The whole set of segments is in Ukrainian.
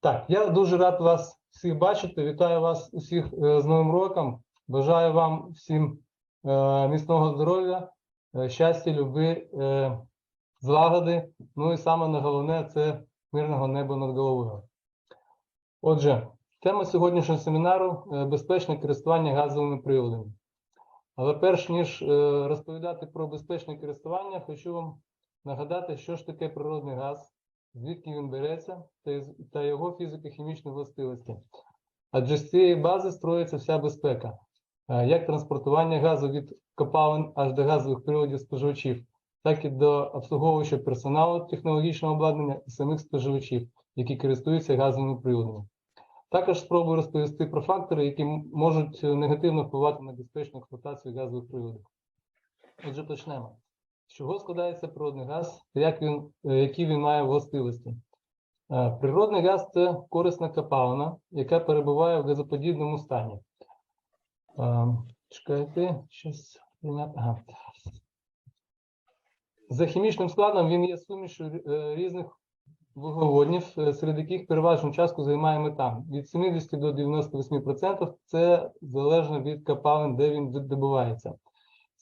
Так, я дуже рад вас всіх бачити. Вітаю вас усіх е, з Новим роком. Бажаю вам всім е, міцного здоров'я, е, щастя, люби, е, злагоди. Ну і саме на головне це мирного неба над головою. Отже, тема сьогоднішнього семінару безпечне користування газовими приладами. Але перш ніж розповідати про безпечне користування, хочу вам нагадати, що ж таке природний газ, звідки він береться та, його фізико-хімічні властивості. Адже з цієї бази строїться вся безпека, Е, як транспортування газу від копалин аж до газових приладів споживачів, так і до обслуговуючого персоналу технологічного обладнання і самих споживачів, які користуються газовими приладами. Також спробую розповісти про фактори, які можуть е, негативно впливати на безпечну експлуатацію газових приладів. Отже, почнемо. З чого складається природний газ як він, е, які він має властивості? Е, Природний газ це корисна копалина, яка перебуває в газоподібному стані. Е, Чекайте, щось. Ага. За хімічним складом він є сумішю різних вуглеводнів, серед яких переважну частку займає метан. Від 70 до 98% це залежно від копалин, де він видобувається.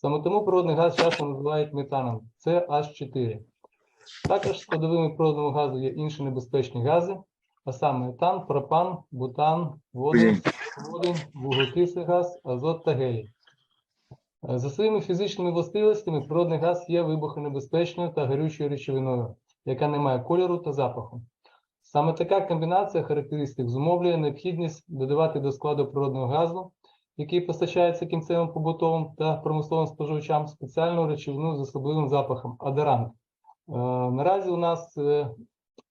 Саме тому природний газ часто називають метаном. Це H4. Також складовими природного газу є інші небезпечні гази, а саме етан, пропан, бутан, водень, вуглекислий газ, азот та гелій. Е, За своїми фізичними властивостями природний газ є вибухонебезпечною та горючою речовиною, яка не має кольору та запаху. Саме така комбінація характеристик зумовлює необхідність додавати до складу природного газу, який постачається кінцевим побутовим та промисловим споживачам, спеціальну речовину з особливим запахом адерант. Е, Наразі у нас е,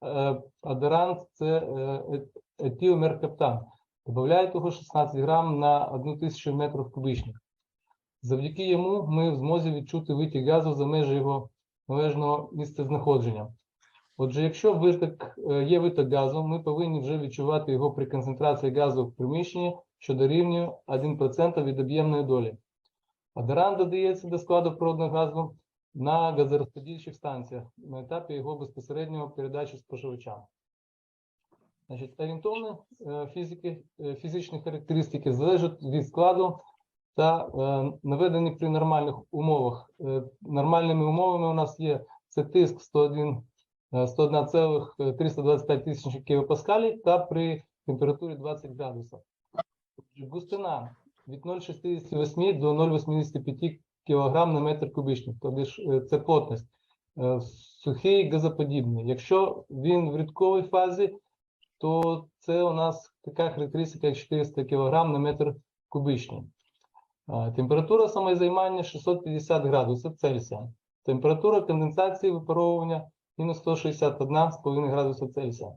е, адерант це е, е- етилмеркаптан. Додають його 16 грам на 1 тисячу метрів кубічних. Завдяки йому ми в змозі відчути витік газу за межі його належного місцезнаходження. Отже, якщо виток, є виток газу, ми повинні вже відчувати його при концентрації газу в приміщенні, що дорівнює 1% від об'ємної долі. Адеран додається до складу природного газу на газорозподільчих станціях на етапі його безпосередньої передачі споживачам. Значить, орієнтовні е, фізики, е, фізичні характеристики залежать від складу та е, наведені при нормальних умовах. Нормальними умовами у нас є це тиск 101, е, 101,325 тисяч кілопаскалів та при температурі 20 градусів. Густина від 0,68 до 0,85 кг на метр кубічний, тобто е, це плотність. Е, Сухий газоподібний. Якщо він в рідковій фазі, то це у нас така характеристика, як 400 кг на метр кубічний. Температура самозаймання 650 градусів Цельсія. Температура конденсації випаровування мінус 161,5 градуса Цельсія.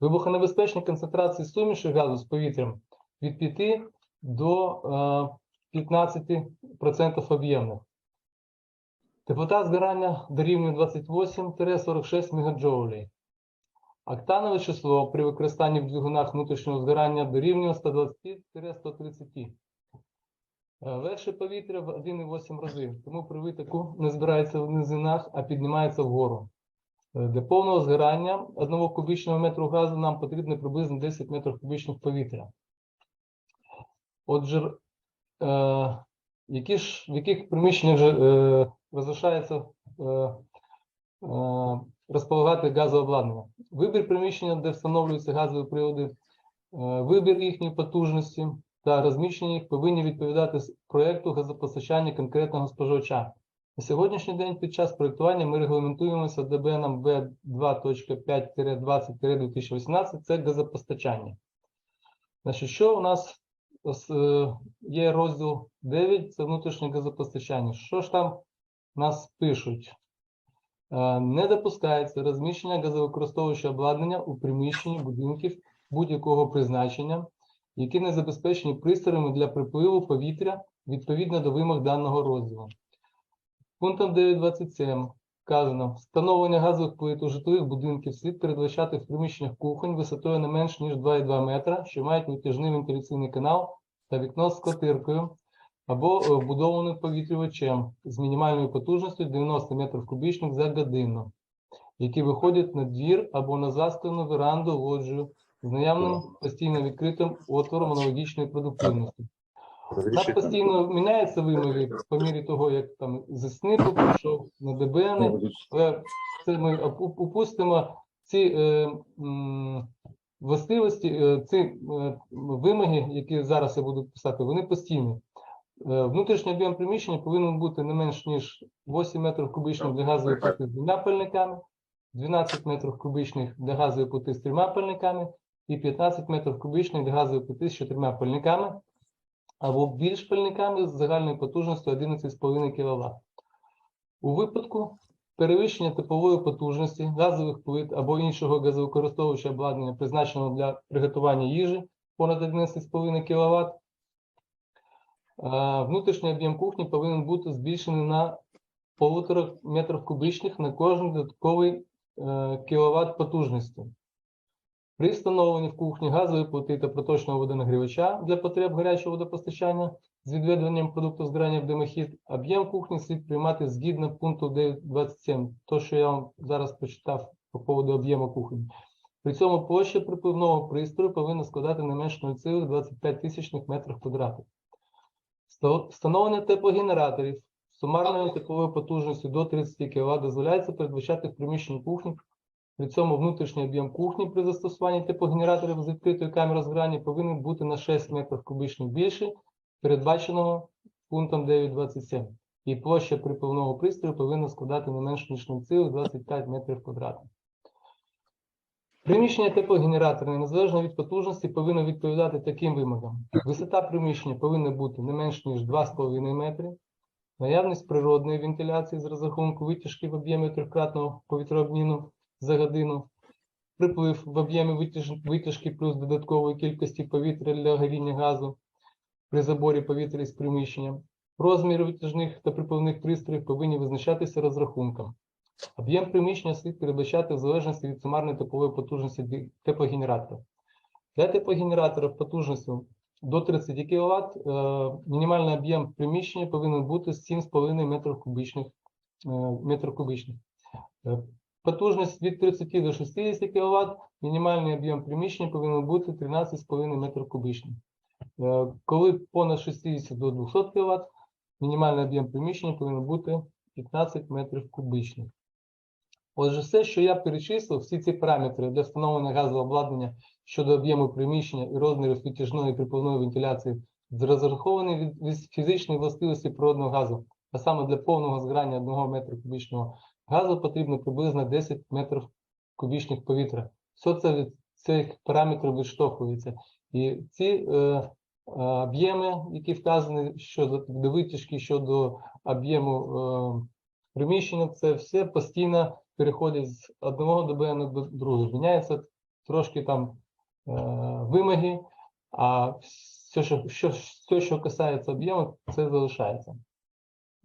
Вибухонебезпечні концентрації суміші газу з повітрям від 5 до е, 15% об'ємних. Теплота згорання дорівнює 28-46 МJ. Октанове число при використанні в двигунах внутрішнього згорання дорівнює 120-130. Е, Легше повітря в 1,8 рази, тому при витоку не збирається в низинах, а піднімається вгору. Е, Для повного згорання 1 кубічного метру газу нам потрібно приблизно 10 метрів кубічних повітря. Отже, е, які ж, в яких приміщеннях же, е, розрішається е, е, розполагати газообладнання? Вибір приміщення, де встановлюються газові прилади, е, вибір їхньої потужності та розміщення їх повинні відповідати проекту газопостачання конкретного споживача. На сьогоднішній день під час проектування ми регламентуємося ДБНом В2.5-20-2018, це газопостачання. Значить, що у нас є розділ 9, це внутрішнє газопостачання. Що ж там нас пишуть? Е, Не допускається розміщення газовикористовуючого обладнання у приміщенні будинків будь-якого призначення, які не забезпечені пристроями для припливу повітря відповідно до вимог даного розділу. Пунктом 9.27 вказано, встановлення газових плит у житлових будинків слід передбачати в приміщеннях кухонь висотою не менш ніж 2,2 метра, що мають витяжний вентиляційний канал та вікно з котиркою, або е, вбудованим повітрювачем з мінімальною потужністю 90 метрів кубічних за годину, які виходять на двір або на заставну веранду лоджію з наявним постійно відкритим отвором аналогічної продуктивності. Так постійно міняються вимоги по мірі того, як там зі СНИПу прийшов на ДБН, але це ми упустимо ці е, м, властивості, е, ці е, вимоги, які зараз я буду писати, вони постійні. Е, Внутрішній об'єм приміщення повинен бути не менш ніж 8 метрів кубічних для газової плити з двома пальниками, 12 метрів кубічних для газової плити з трьома пальниками і 15 метрів кубічних для газової плити з чотирма пальниками або більш пальниками з загальною потужністю 11,5 кВт. У випадку перевищення типової потужності газових плит або іншого газовикористовуючого обладнання, призначеного для приготування їжі понад 11,5 кВт, внутрішній об'єм кухні повинен бути збільшений на 1,5 метрів кубічних на кожен додатковий кВт потужності. При встановленні в кухні газової плити та проточного водонагрівача для потреб гарячого водопостачання з відведенням продукту згорання в димохід, об'єм кухні слід приймати згідно пункту 9.27, то, що я вам зараз прочитав по поводу об'єму кухні. При цьому площа припливного пристрою повинна складати не менш 0,25 тисячних метрів квадратних. Встановлення теплогенераторів сумарною тепловою потужністю до 30 кВт дозволяється передбачати в приміщенні кухні при цьому внутрішній об'єм кухні при застосуванні теплогенераторів з відкритою камерою згорання повинен бути на 6 метрів кубічних більше, передбаченого пунктом 9.27. І площа припливного пристрою повинна складати не менш ніж 0,25 метрів квадратних. Приміщення теплогенераторне, незалежно від потужності, повинно відповідати таким вимогам. Висота приміщення повинна бути не менш ніж 2,5 метри. Наявність природної вентиляції з розрахунку витяжки в об'ємі трьохкратного повітрообміну за годину, приплив в об'ємі витяжки плюс додаткової кількості повітря для горіння газу при заборі повітря із приміщенням. Розміри витяжних та припливних пристроїв повинні визначатися розрахунком. Об'єм приміщення слід передбачати в залежності від сумарної теплової потужності теплогенератора. Для теплогенераторів потужністю до 30 кВт е, мінімальний об'єм приміщення повинен бути 7,5 метрів кубічних. Потужність від 30 до 60 кВт, мінімальний об'єм приміщення повинен бути 13,5 метрів кубічних. Е, Коли понад 60 до 200 кВт, мінімальний об'єм приміщення повинен бути 15 метрів кубічних. Отже, все, що я перечислив, всі ці параметри для встановлення газового обладнання щодо об'єму приміщення і розмірів витяжної і припливної вентиляції, розраховані від, фізичної властивості природного газу, а саме для повного згорання 1 метра кубічного газу потрібно приблизно 10 метрів кубічних повітря. Все це від цих параметрів відштовхується. І ці е, е, об'єми, які вказані щодо до витяжки, щодо об'єму е, приміщення, це все постійно переходить з одного ДБН до другого. Міняється трошки там е, вимоги, а все, що, що, все, що касається об'єму, це залишається.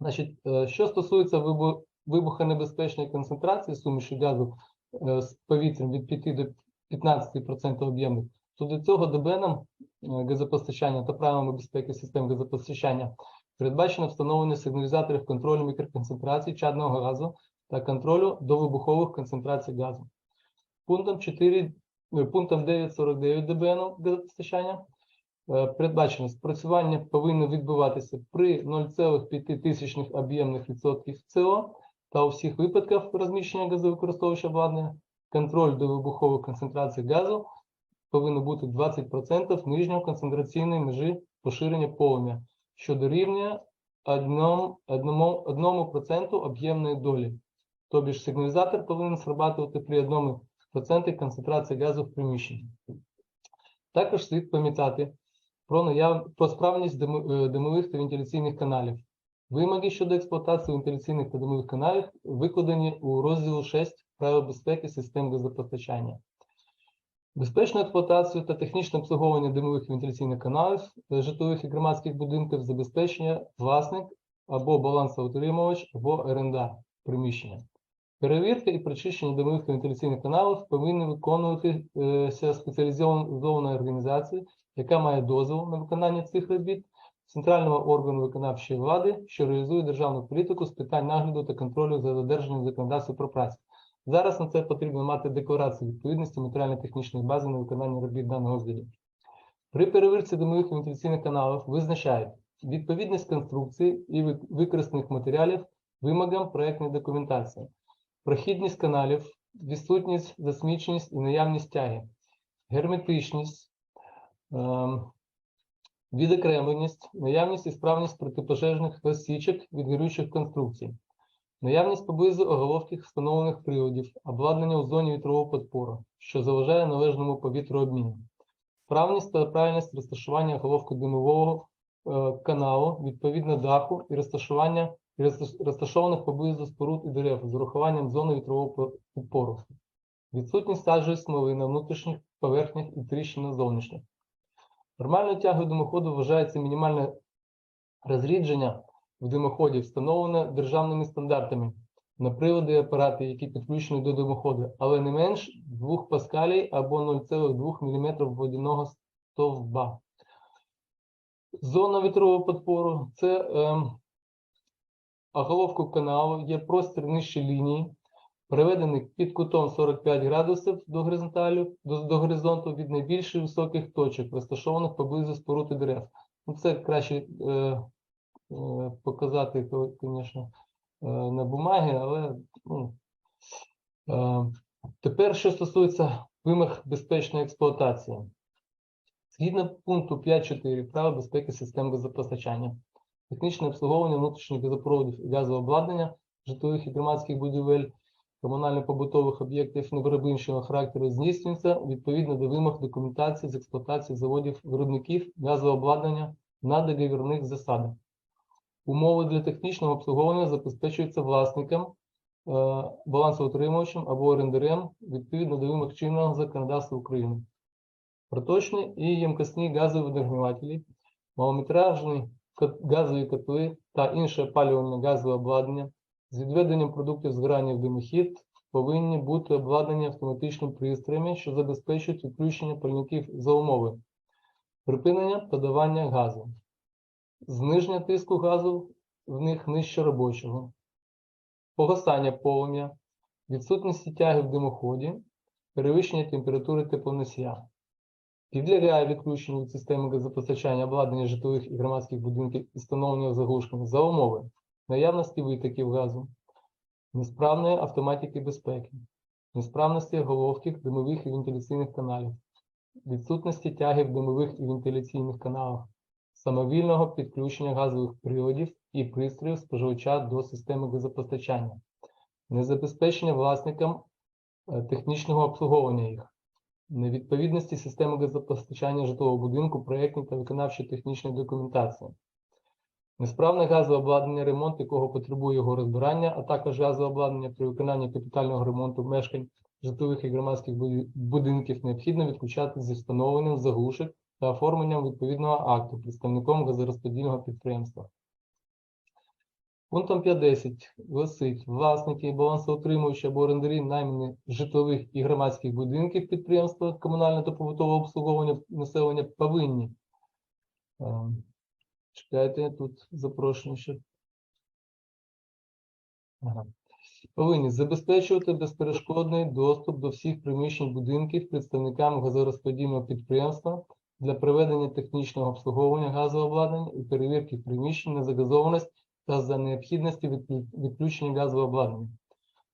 Значить, е, що стосується вибу- вибухонебезпечної концентрації суміші газу е, з повітрям від 5 до 15% об'єму, то до цього ДБНом е, газопостачання та правилами безпеки систем газопостачання передбачено встановлення сигналізаторів контролю мікроконцентрації чадного газу та контролю до вибухових концентрацій газу. Пунктом 4, е, пунктом 9.49 ДБН газопостачання передбачено спрацювання повинно відбуватися при 0,5 тисячних об'ємних відсотків СО та у всіх випадках розміщення газовикористовувача обладнання. Контроль до вибухових концентрацій газу повинно бути 20% нижньої концентраційної межі поширення полум'я, що дорівнює 1%, 1% об'ємної долі. Тобі ж сигналізатор повинен срабатувати при 1% концентрації газу в приміщенні. Також слід пам'ятати про, про справність е, димових та вентиляційних каналів. Вимоги щодо експлуатації вентиляційних та димових каналів викладені у розділу 6 правил безпеки систем газопостачання. Безпечну експлуатацію та технічне обслуговування димових вентиляційних каналів е, житлових і громадських будинків забезпечення власник або балансоутримувач, або орендар приміщення. Перевірка і прочищення димових вентиляційних каналів повинні виконуватися спеціалізованою організацією, яка має дозвіл на виконання цих робіт центрального органу виконавчої влади, що реалізує державну політику з питань нагляду та контролю за додержанням законодавства про працю. Зараз на це потрібно мати декларацію відповідності матеріально-технічної бази на виконання робіт даного здаді. При перевірці димових вентиляційних каналів визначають відповідність конструкції і використаних матеріалів вимогам проектної документації, прохідність каналів, відсутність, засміченість і наявність тяги, герметичність, ем, відокремленість, наявність і справність протипожежних розсічок від горючих конструкцій, наявність поблизу оголовких встановлених приводів, обладнання у зоні вітрового подпору, що заважає належному повітрообміну, справність та правильність розташування оголовку димового е, каналу відповідно даху і розташування розташованих поблизу споруд і дерев з урахуванням зони вітрового по- підпору, відсутність сажої смоли на внутрішніх поверхнях і тріщин на зовнішніх. Нормальною тягою димоходу вважається мінімальне розрідження в димоході, встановлене державними стандартами на прилади і апарати, які підключені до димоходу, але не менш 2 паскалій або 0,2 мм водяного стовба. Зона вітрового подпору це ем, оголовку каналу, є простір нижче лінії, приведений під кутом 45 градусів до горизонталю, до, до горизонту від найбільш високих точок, розташованих поблизу споруд і дерев. Ну, це краще е, е, показати, звісно, е, на бумагі, але ну, е, тепер, що стосується вимог безпечної експлуатації. Згідно пункту 5.4 правил безпеки систем газопостачання, технічне обслуговування внутрішніх газопроводів і газового обладнання, житлових і громадських будівель, комунально-побутових об'єктів невиробничого характеру здійснюється відповідно до вимог документації з експлуатації заводів виробників газового обладнання на договірних засадах. Умови для технічного обслуговування забезпечуються власникам, е, балансоутримувачем або орендарем відповідно до вимог чинного законодавства України. Проточні і ємкісні газові водогрівателі, малометражні газові котли та інше опалювальне газове обладнання з відведенням продуктів згорання в димохід повинні бути обладнані автоматичними пристроями, що забезпечують відключення пальників за умови припинення подавання газу, зниження тиску газу в них нижче робочого, погасання полум'я, відсутності тяги в димоході, перевищення температури теплоносія. Підлягає відключенню від системи газопостачання обладнання житлових і громадських будинків і встановлення заглушками за умови наявності витоків газу, несправної автоматики безпеки, несправності головких димових і вентиляційних каналів, відсутності тяги в димових і вентиляційних каналах, самовільного підключення газових приладів і пристроїв споживача до системи газопостачання, незабезпечення власникам е, технічного обслуговування їх, невідповідності системи газопостачання житлового будинку проєктній та виконавчій технічної документації, несправне газове обладнання, ремонт якого потребує його розбирання, а також газове обладнання при виконанні капітального ремонту мешкань житлових і громадських будинків необхідно відключати зі встановленням заглушок та оформленням відповідного акту представником газорозподільного підприємства. Пунктом 5.10 гласить, власники, балансоутримувачі або орендарі найманих житлових і громадських будинків підприємства комунального та побутового обслуговування населення повинні. Чекайте, тут запрошення ще. Повинні забезпечувати безперешкодний доступ до всіх приміщень будинків представникам газорозподільного підприємства для проведення технічного обслуговування газового обладнання і перевірки приміщень на загазованість та за необхідності відключення газового обладнання.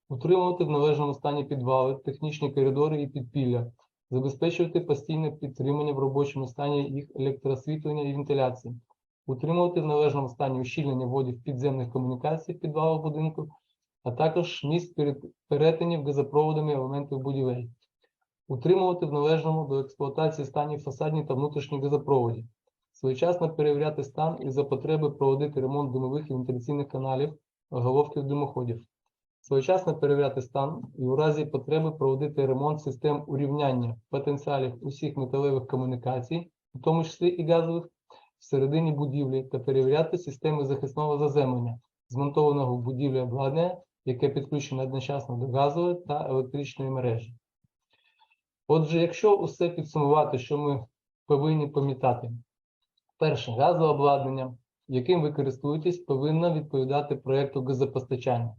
Утримувати в належному стані підвали, технічні коридори і підпілля, забезпечувати постійне підтримання в робочому стані їх електроосвітлення і вентиляції, утримувати в належному стані ущільнення водів підземних комунікацій підвалу будинку, а також місць перет- перетинів газопроводами елементів будівель, утримувати в належному до експлуатації стані фасадні та внутрішні газопроводі, своєчасно перевіряти стан і за потреби проводити ремонт димових і вентиляційних каналів, головків димоходів, своєчасно перевіряти стан і у разі потреби проводити ремонт систем урівняння потенціалів усіх металевих комунікацій, у тому числі і газових, всередині будівлі та перевіряти системи захисного заземлення, змонтованого в будівлі обладнання, яке підключено одночасно до газової та електричної мережі. Отже, якщо усе підсумувати, що ми повинні пам'ятати, перше, газове обладнання, яким ви користуєтесь, повинно відповідати проєкту газопостачання.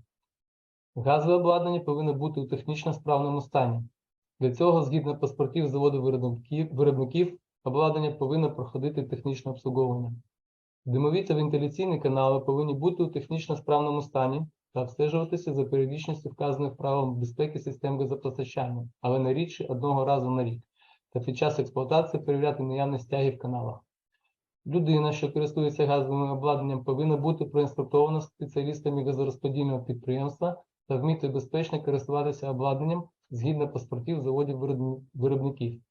Газове обладнання повинно бути у технічно справному стані. Для цього, згідно паспортів заводу виробників, обладнання повинно проходити технічне обслуговування. Димові та вентиляційні канали повинні бути у технічно справному стані та обстежуватися за періодичністю вказаних правилам безпеки систем газопостачання, але не рідше одного разу на рік, та під час експлуатації перевіряти наявність тяги в каналах. Людина, що користується газовим обладнанням, повинна бути проінструктована спеціалістами газорозподільного підприємства та вміти безпечно користуватися обладнанням згідно паспортів заводів виробників.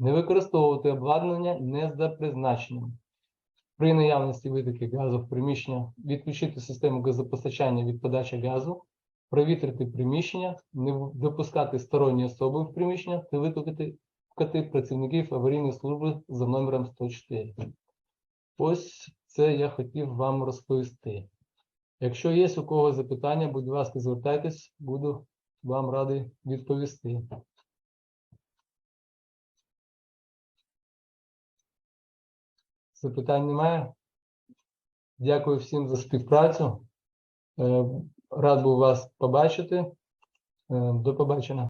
Не використовувати обладнання не за призначенням. При наявності витоків газу в приміщення відключити систему газопостачання від подачі газу, провітрити приміщення, не допускати сторонні особи в приміщення та викликати працівників аварійної служби за номером 104. Ось це я хотів вам розповісти. Якщо є у кого запитання, будь ласка, звертайтесь, буду вам радий відповісти. Запитань немає? Дякую всім за співпрацю. Е, Рад був вас побачити. Е, До побачення.